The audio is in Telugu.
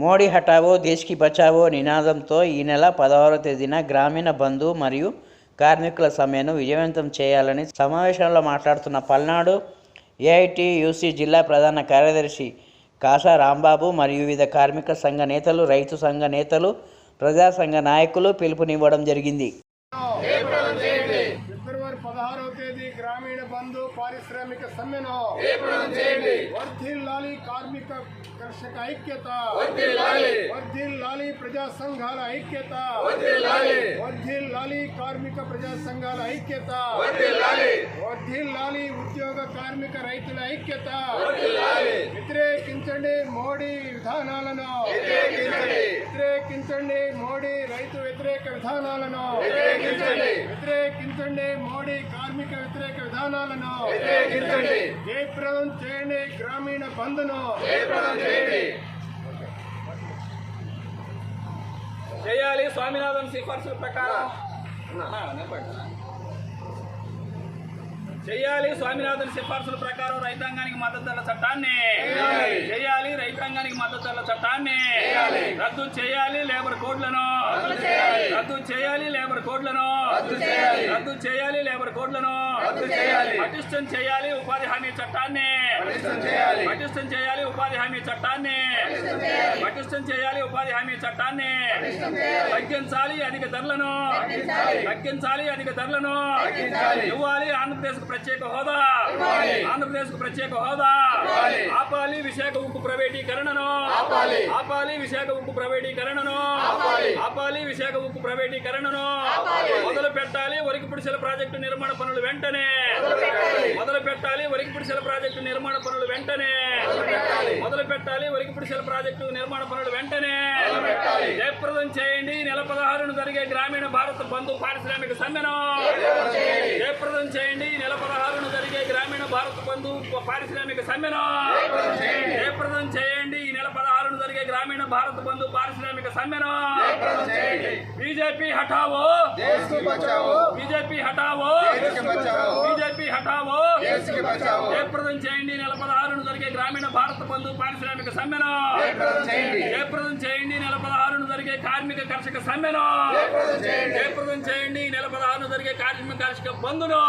మోడీ హఠావో దేశ్కి బచావో నినాదంతో ఈ నెల పదహారవ తేదీన గ్రామీణ బంధు మరియు కార్మికుల సమ్మెను విజయవంతం చేయాలని సమావేశంలో మాట్లాడుతున్న పల్నాడు ఏఐటియుసి జిల్లా ప్రధాన కార్యదర్శి కాసా రాంబాబు మరియు వివిధ కార్మిక సంఘ నేతలు రైతు సంఘ నేతలు ప్రజా సంఘ నాయకులు పిలుపునివ్వడం జరిగింది. ఫిబ్రవరి పదహారవ తేదీ గ్రామీణ బంధు పారిశ్రామిక సమ్మెను వర్ధిల్లాలి కార్మిక కర్షక ఐక్యత వర్ధిల్లాలి ప్రజా సంఘాల ఐక్యత వర్ధిల్లాలి కార్మిక ప్రజా సంఘాల ఐక్యత వర్ధిల్లాలి ఉద్యోగ కార్మిక రైతుల ఐక్యత. వ్యతిరేకించండి మోడీ విధానాలను. వ్యతిరేకించండి. మోడీ రైతు వ్యతిరేక విధానాలను. వ్యతిరేకించండి. మోడీ కార్మిక వ్యతిరేక విధానాలను. జయప్రదం చేయండి గ్రామీణ బంధును చేయాలి. స్వామినాథన్ సిఫార్సుల ప్రకారం. చేయాలి. స్వామినాథన్ సిఫార్సుల ప్రకారం రైతాంగానికి మద్దతు ధరల చట్టాన్ని చేయాలి రైతాంగానికి మద్దతు ధరల చట్టాన్ని రద్దు చేయాలి లేబర్ కోడ్లను. రద్దు చేయాలి. లేబర్ కోడ్లను. రద్దు చేయాలి. లేబర్ కోడ్లను. పటిష్టం చేయాలి ఉపాధి హామీ చట్టాన్ని. పటిష్టం చేయాలి. ఉపాధి హామీ చట్టాన్ని. పటిష్టం చేయాలి. ఉపాధి హామీ చట్టాన్ని. తగ్గించాలి అధిక ధరలను. తగ్గించాలి. అధిక ధరలను. ఇవ్వాలి ఆంధ్రప్రదేశ్ ప్రత్యేక హోదా. ఆంధ్రప్రదేశ్ ప్రత్యేక హోదా. ఆపాలి విశాఖ ఉక్కు ప్రైవేటీకరణను. ఆపాలి విశాఖ ఉక్కు ప్రైవేటీకరణను. ఆపాలి. విశాఖ ఉక్కు ప్రైవేటీకరణను. మొదలు పెట్టాలి వరికి పుడిసెల ప్రాజెక్టు నిర్మాణ పనులు వెంటనే. మొదలు పెట్టాలి. వరికి పుడిసెల ప్రాజెక్టు నిర్మాణ పనులు వెంటనే. మొదలు పెట్టాలి. వరికి పుడిసెల ప్రాజెక్టు నిర్మాణ పనులు వెంటనే. జయప్రదం చేయండి. నెల పదహారును జరిగే గ్రామీణ భారత బంధు పారిశ్రామిక సమ్మెను జయప్రదం చేయండి. నెల పదహారును జరిగే గ్రామీణ భారత బంధు పారిశ్రామిక సమ్మెను జయప్రదం చేయండి. ఈ నెల పదహారును జరిగే గ్రామీణ భారత బంధు పారిశ్రామిక సమ్మెను బీజేపీ హఠావో బీజేపీ హఠావో బీజేపీ హఠావో జయప్రదం చేయండి నెల పదహారును జరిగే గ్రామీణ భారత బంధు పారిశ్రామిక సమ్మెను జయప్రదం చేయండి నెల పదహారును జరిగే కార్మిక కర్షక సమ్మెను జయప్రదం చేయండి నెల పదహారును జరిగే కార్మిక కర్షక బంధును